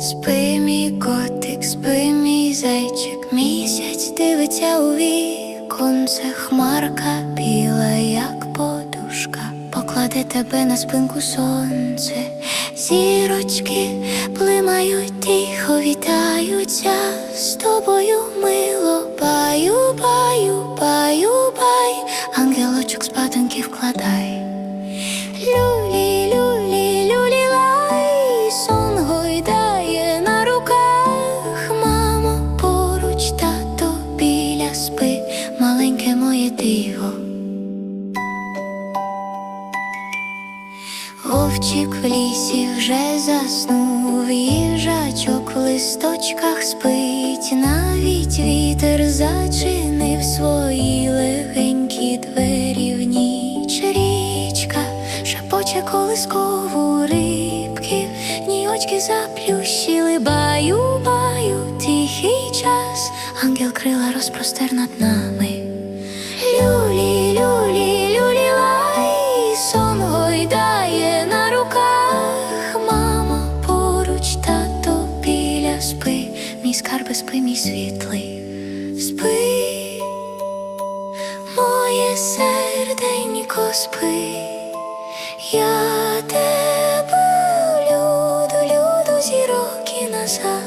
Спи, мій котик, спи, мій зайчик, місяць дивиться у віконце, хмарка біла, як подушка, покладе тебе на спинку сонце, зірочки плимають, тихо вітаються. З тобою мило, баю, маленьке моє диво. Вовчик в лісі вже заснув, їжачок в листочках спить, навіть вітер зачинив свої легенькі двері в ніч. Річка шепоче колискову рибки, ні очки заплющили, баю, баю, тихий час, ангел крила розпростер над нами. Люлі, люлі, люлі, лай, сон на руках, мамо, поруч, тато біля спи, мій скарби спи, мій світлий, спи, моє серденько спи, я тебе люду, люду зіроки назад.